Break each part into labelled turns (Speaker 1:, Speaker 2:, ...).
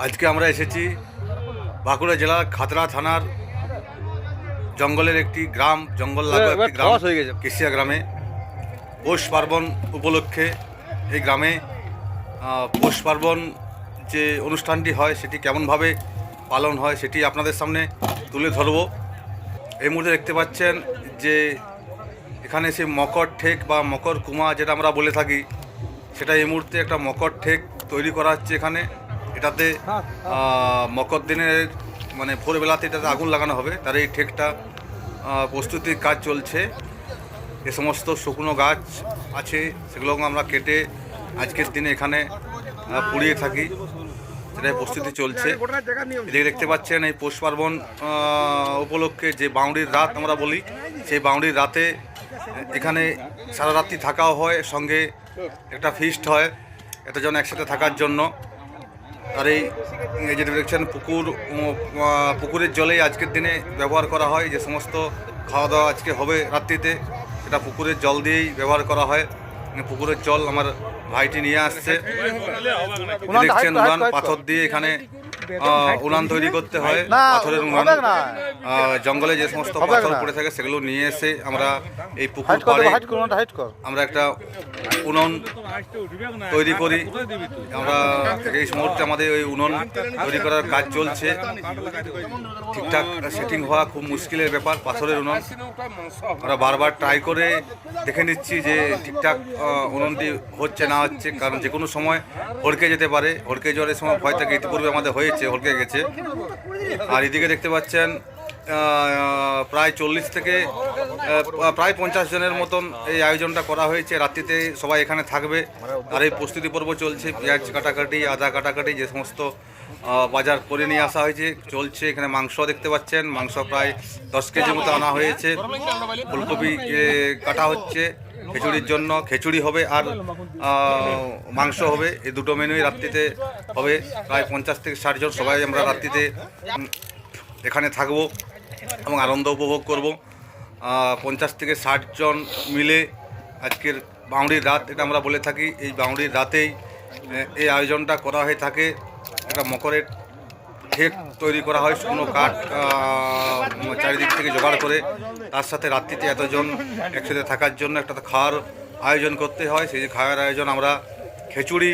Speaker 1: আজকে আমরা এসেছি বাঁকুড়া জেলার খাতড়া থানার জঙ্গলের একটি গ্রাম জঙ্গল লাগোয়া একটি গ্রাম
Speaker 2: হয়ে গেছে।
Speaker 1: কেশিয়া গ্রামে। পৌষ পার্বণ উপলক্ষে এই গ্রামে পৌষ পার্বণ যে অনুষ্ঠানটি হয় সেটি কেমনভাবে পালন হয় সেটি আপনাদের সামনে তুলে ধরব। এই মুহূর্তে দেখতে পাচ্ছেন যে এখানে সে মকর ঠেক বা মকর কুমা যেটা আমরা বলে থাকি সেটা এই মুহূর্তে একটা মকর ঠেক তৈরি করা হচ্ছে এখানে। এটাতে আহ, মকর দিনের মানে ভোরবেলাতে এটাতে আগুন লাগানো হবে। তার এই ঠেকটা প্রস্তুতির কাজ চলছে। এ সমস্ত শুকনো গাছ আছে সেগুলো আমরা কেটে আজকের দিনে এখানে পুড়িয়ে থাকি। সেটাই প্রস্তুতি চলছে। এদিকে দেখতে পাচ্ছেন এই পৌষ পার্বণ উপলক্ষে যে বাউন্ডির রাত আমরা বলি সেই বাউন্ডির রাতে এখানে সারা রাত্রি থাকাও হয় সঙ্গে একটা ফিস্ট হয় এতজন একসাথে থাকার জন্য। আর এই যেটা দেখছেন পুকুর পুকুরের জলেই আজকের দিনে ব্যবহার করা হয়। যে সমস্ত খাওয়া দাওয়া আজকে হবে রাত্রিতে সেটা পুকুরের জল দিয়েই ব্যবহার করা হয়। পুকুরের জল আমার ভাইটি নিয়ে আসছে। দেখছেন পাথর দিয়ে এখানে উনান তৈরি করতে হয় পাথরের উনান
Speaker 2: হবে না।
Speaker 1: আহ, জঙ্গলে যে সমস্ত পাথর পড়ে থাকে সেগুলো নিয়ে এসে আমরা এই পুকুর পাড়ে আমরা একটা উনুন তৈরি করি। আমরা এই মুহূর্তে আমাদের ওই উনুন তৈরি করার কাজ চলছে। ঠিকঠাক সেটিং হওয়া খুব মুশকিলের ব্যাপার পাথরের উনুন। আমরা বারবার ট্রাই করে দেখে নিচ্ছি যে ঠিকঠাক উনুনটি হচ্ছে না হচ্ছে কারণ যে কোনো সময় হড়কে যেতে পারে। হড়কে জ্বরের সময় ভয় থাকে ইতিপূর্বে আমাদের হয়েছে। হড়কে গেছে। আর এদিকে দেখতে পাচ্ছেন প্রায় চল্লিশ থেকে প্রায় পঞ্চাশ জনের মতন এই আয়োজনটা করা হয়েছে। রাত্রিতে সবাই এখানে থাকবে। আর এই প্রস্তুতি পর্ব চলছে, পেঁয়াজ কাটাকাটি, আদা কাটাকাটি, যে সমস্ত বাজার করে নিয়ে আসা হয়েছে, চলছে। এখানে মাংস দেখতে পাচ্ছেন, মাংস প্রায় দশ কেজি মতো আনা হয়েছে। ফুলকপি কাটা হচ্ছে। খিচুড়ির জন্য খিচুড়ি হবে আর মাংস হবে। এই দুটো মেনুই রাত্রিতে হবে। প্রায় পঞ্চাশ থেকে ষাট জন সবাই আমরা রাত্রিতে এখানে থাকব এবং আনন্দ উপভোগ করব। পঞ্চাশ থেকে ষাট জন মিলে আজকের বাউঁড়ির রাত, এটা আমরা বলে থাকি। এই বাউঁড়ির রাতেই এই আয়োজনটা করা হয়ে থাকে। একটা মকরের ঠেক তৈরি করা হয়, শুকনো কাঠ চারিদিক থেকে জোগাড় করে। তার সাথে রাত্রিতে এতজন একসাথে থাকার জন্য একটা খাওয়ার আয়োজন করতে হয়। সেই যে খাওয়ার আয়োজন আমরা খিচুড়ি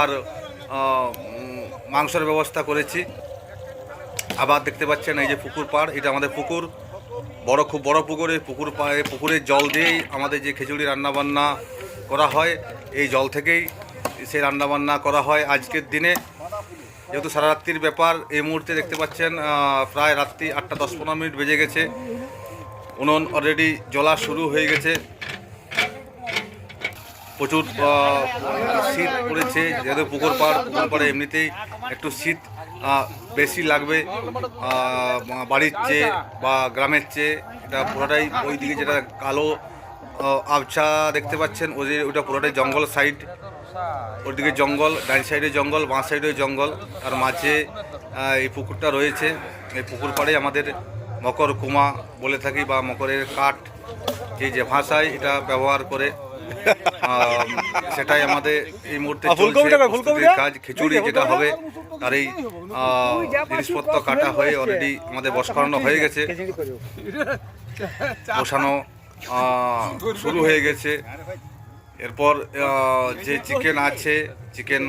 Speaker 1: আর মাংসের ব্যবস্থা করেছি। আবার দেখতে পাচ্ছেন এই যে পুকুর পাড়, এটা আমাদের পুকুর। বড়, খুব বড় পুকুর পুকুর পাড়ে পুকুরের জল দিয়েই আমাদের যে খিচুড়ি রান্নাবান্না করা হয়, এই জল থেকেই সেই রান্নাবান্না করা হয় আজকের দিনে। যেহেতু সারা রাত্রির ব্যাপার, এই মুহূর্তে দেখতে পাচ্ছেন প্রায় রাত্রি আটটা দশ পনেরো মিনিট বেজে গেছে। উনুন অলরেডি জ্বলা শুরু হয়ে গেছে। প্রচুর শীত পড়েছে, যেহেতু পুকুর পাড়, পুকুর পাড়ে এমনিতেই একটু শীত বেশি লাগবে। বাড়ির চেয়ে বা গ্রামের চেয়ে এটা পুরোটাই ওই দিকে যেটা কালো আবছা দেখতে পাচ্ছেন, ওই ওটা পুরোটাই জঙ্গল সাইড ওদিকে জঙ্গল, ডান সাইডে জঙ্গল, বাঁ সাইডে জঙ্গল আর মাঝে এই পুকুরটা রয়েছে। এই পুকুর পাড়ে আমাদের মকর কুমা বলে থাকি বা মকরের কাঠ যে যে ভাষায় এটা ব্যবহার করে সেটাই আমাদের এই মুহূর্তে কাজ খিচুড়ি যেটা হবে তার এই জিনিসপত্র কাটা হয়ে অলরেডি আমাদের বস করানো হয়ে গেছে। বসানো শুরু হয়ে গেছে। এরপর যে চিকেন আছে চিকেন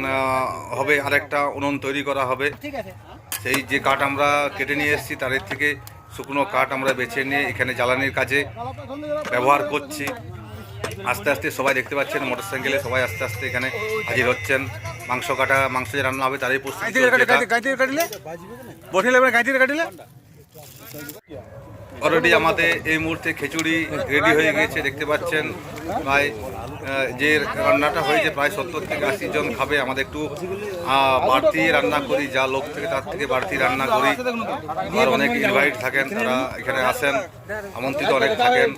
Speaker 1: হবে আরেকটা উনুন তৈরি করা হবে। সেই যে কাঠ আমরা কেটে নিয়ে এসেছি তাদের থেকে শুকনো কাঠ আমরা বেছে নিয়ে এখানে জ্বালানির কাজে ব্যবহার করছি। আস্তে আস্তে সবাই দেখতে পাচ্ছেন মোটর সাইকেলে সবাই আস্তে আস্তে এখানে হাজির হচ্ছেন। মাংস কাটা মাংস যে রান্না হবে তারই প্রস্তুতি অলরেডি আমাদের এই মুহূর্তে খিচুড়ি রেডি হয়ে গেছে দেখতে পাচ্ছেন। প্রায় যে রান্নাটা হয়েছে, প্রায় সত্তর থেকে আশি জন খাবে। আমাদের একটু বাড়তি রান্না করি, যা লোক থেকে তার থেকে বাড়তি রান্না করি। আর অনেক ইনভাইট থাকেন, তারা এখানে আসেন, আমন্ত্রিত অনেক থাকেন।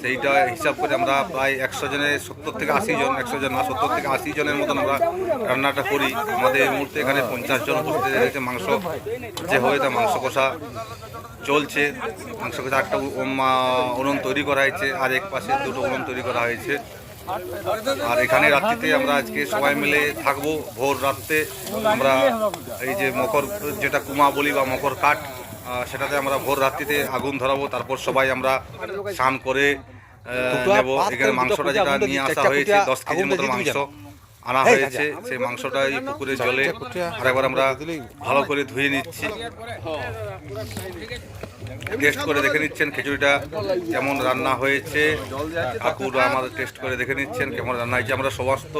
Speaker 1: সেইটা হিসাব করে আমরা প্রায় একশো জনের সত্তর থেকে আশি জন, একশো জন না, সত্তর থেকে আশি জনের মতন আমরা রান্নাটা করি। আমাদের এই মুহূর্তে এখানে পঞ্চাশ জন উপস্থিত রয়েছে, মাংস যে হয় তা মাংস কষা চলছে। মাংস কষা একটা উনুন তৈরি করা হয়েছে, আর এক পাশে দুটো উনুন তৈরি করা হয়েছে। আর এখানে রাত্রিতে আমরা আজকে সবাই মিলে থাকব। ভোর রাত্রে আমরা এই যে মকর যেটা কুমা বলি বা মকর কাঠ সেটাতে আমরা ভোর রাত্রিতে আগুন ধরাবো। তারপর সবাই আমরা স্নান করে নেব। এখানে মাংসটা যেটা নিয়ে আসা হয়েছে দশ কেজির মতো মাংস। আনা হয়েছে সেই মাংসটা এই পুকুরে জলে আরেকবার আমরা ভালো করে ধুয়ে নিচ্ছি। টেস্ট করে দেখে নিচ্ছেন খিচুড়িটা কেমন রান্না হয়েছে। কাকুরা আমাদের টেস্ট করে দেখে নিচ্ছেন কেমন রান্না হয়েছে। আমরা সমস্ত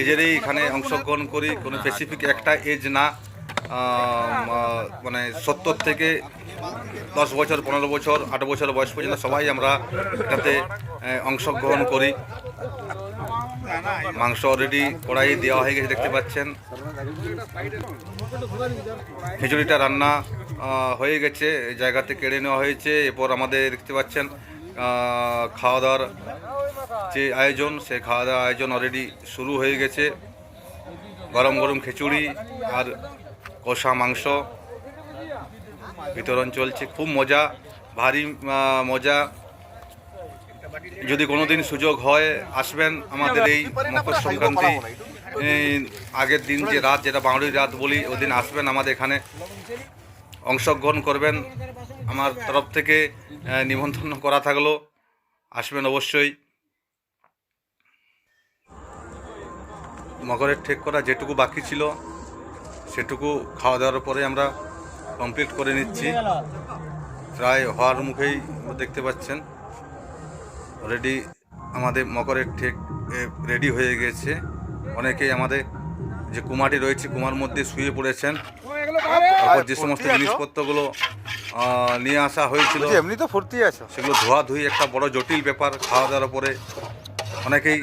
Speaker 1: এজেরই এখানে অংশগ্রহণ করি কোনো স্পেসিফিক একটা এজ না। মানে সত্তর থেকে দশ বছর পনেরো বছর আট বছর বয়স পর্যন্ত সবাই আমরা এটাতে অংশগ্রহণ করি। মাংস অলরেডি কড়াই দেওয়া হয়ে গেছে, দেখতে পাচ্ছেন। খিচুড়িটা রান্না হয়ে গেছে জায়গাতে কেড়ে নেওয়া হয়েছে। এরপর আমাদের দেখতে পাচ্ছেন খাওয়া দাওয়ার যে আয়োজন সেই খাওয়া দাওয়ার আয়োজন অলরেডি শুরু হয়ে গেছে। গরম গরম খিচুড়ি আর কষা মাংস। বিতরণ চলছে, খুব মজা, ভারী মজা। যদি কোনোদিন সুযোগ হয়, আসবেন আমাদের এই মকর সংক্রান্তি আগের দিন যে রাত, যেটা বাঙালির রাত বলি ওদিন আসবেন আমাদের এখানে। অংশগ্রহণ করবেন। আমার তরফ থেকে নিমন্ত্রণ করা থাকল। আসবেন অবশ্যই। মকরের ঠেক করা যেটুকু বাকি ছিল, সেটুকু খাওয়া দাওয়ার পরে আমরা কমপ্লিট করে নিচ্ছি। প্রায় হওয়ার মুখেই দেখতে পাচ্ছেন। অলরেডি আমাদের মকরের ঠেক রেডি হয়ে গেছে। অনেকেই আমাদের যে কুমারটি রয়েছে কুমার মধ্যে শুয়ে পড়েছেন। তারপর যে সমস্ত জিনিসপত্রগুলো নিয়ে আসা হয়েছিল
Speaker 2: এমনি তো ফুর্তি আছে?
Speaker 1: সেগুলো ধোয়াধুয়ি একটা বড় জটিল ব্যাপার খাওয়া দাওয়ার পরে অনেকেই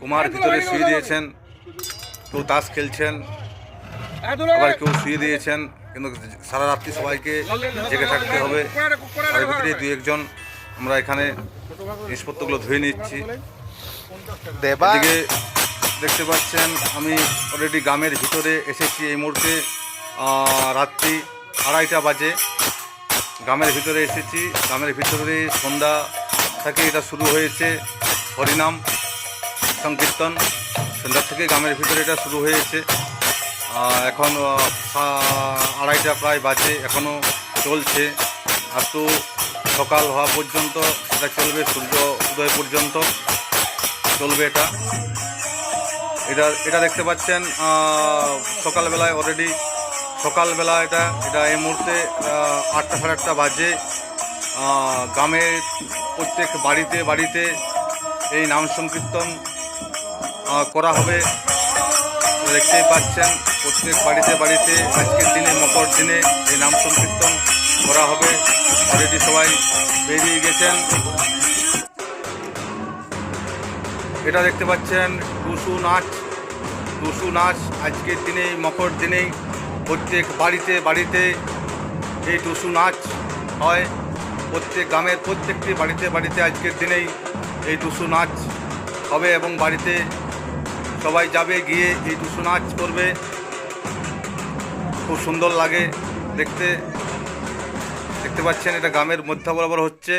Speaker 1: কুমার ভিতরে শুয়ে দিয়েছেন কেউ তাস খেলছেন আবার কেউ শুয়ে দিয়েছেন কিন্তু সারা রাত্রি সবাইকে জেগে থাকতে হবে। তার ভিতরে দুই একজন আমরা এখানে জিনিসপত্রগুলো ধুয়ে নিচ্ছি।
Speaker 2: দেবা
Speaker 1: এদিকে দেখতে পাচ্ছেন আমি অলরেডি গ্রামের ভিতরে এসেছি এই মুহূর্তে রাত্রি আড়াইটা বাজে। গ্রামের ভিতরে এসেছি গ্রামের ভিতরে সন্ধ্যা থেকে এটা শুরু হয়েছে হরিনাম সংকীর্তন সন্ধ্যা থেকে গ্রামের ভিতরে এটা শুরু হয়েছে। এখন আড়াইটা প্রায় বাজে এখনও চলছে। আর তো সকাল হওয়া পর্যন্ত এটা চলবে, সূর্য উদয় পর্যন্ত চলবে এটা। এটা এটা দেখতে পাচ্ছেন সকালবেলায় অলরেডি সকালবেলা এটা এটা এই মুহূর্তে আটটা সাড়ে আটটা বাজে। গ্রামের প্রত্যেক বাড়িতে বাড়িতে এই নাম সংকীর্তন করা হবে। দেখতেই পাচ্ছেন, প্রত্যেক বাড়িতে বাড়িতে আজকের দিনে, মকর দিনে এই নাম সংকীর্তন করা হবে। অলরেডি সবাই বেরিয়ে গেছেন। এটা দেখতে পাচ্ছেন টুসু নাচ। টুসু নাচ আজকের দিনে মকর দিনেই, প্রত্যেক বাড়িতে বাড়িতে এই টুসু নাচ হয়। প্রত্যেক গ্রামের প্রত্যেকটি বাড়িতে বাড়িতে আজকের দিনেই এই টুসু নাচ হবে এবং বাড়িতে সবাই যাবে, গিয়ে এই টুসু নাচ করবে। খুব সুন্দর লাগে দেখতে। দেখতে পাচ্ছেন, এটা গ্রামের মধ্য বরাবর হচ্ছে।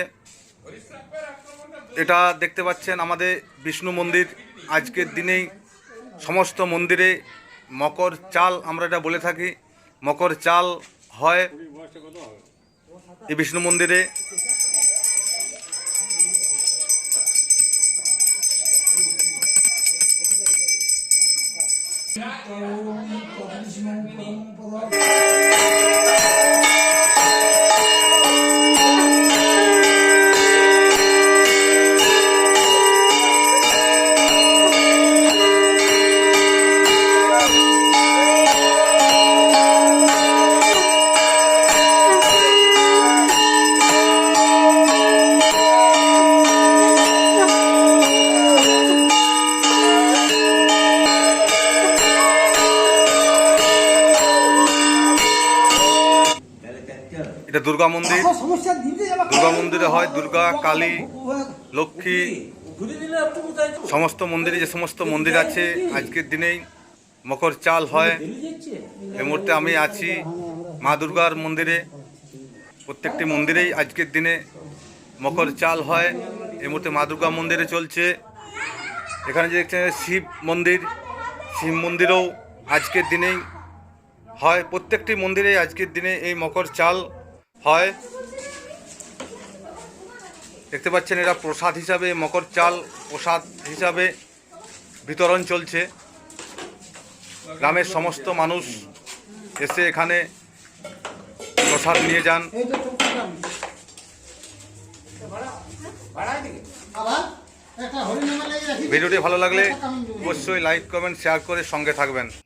Speaker 1: এটা দেখতে পাচ্ছেন আমাদের বিষ্ণু মন্দির। আজকের দিনেই সমস্ত মন্দিরে মকর চাল, আমরা এটা বলে থাকি, মকর চাল হয় এই বিষ্ণু মন্দিরে। এটা দুর্গা মন্দির দুর্গা মন্দিরে হয় দুর্গা কালী লক্ষ্মী সমস্ত মন্দিরে যে সমস্ত মন্দির আছে আজকের দিনেই মকর চাল হয় এই মুহূর্তে আমি আছি মা দুর্গার মন্দিরে প্রত্যেকটি মন্দিরেই আজকের দিনে মকর চাল হয় এই মুহূর্তে মা দুর্গা মন্দিরে চলছে এখানে যে দেখছেন শিব মন্দির শিব মন্দিরেও আজকের দিনেই হয় প্রত্যেকটি মন্দিরে আজকের দিনে এই মকর চাল হয়। দেখতে পাচ্ছেন এরা প্রসাদ হিসাবে, মকর চাল প্রসাদ হিসাবে বিতরণ চলছে। গ্রামের সমস্ত মানুষ এসে এখানে প্রসাদ নিয়ে যান। ভিডিওটি ভালো লাগলে অবশ্যই লাইক, কমেন্ট, শেয়ার করে সঙ্গে থাকবেন।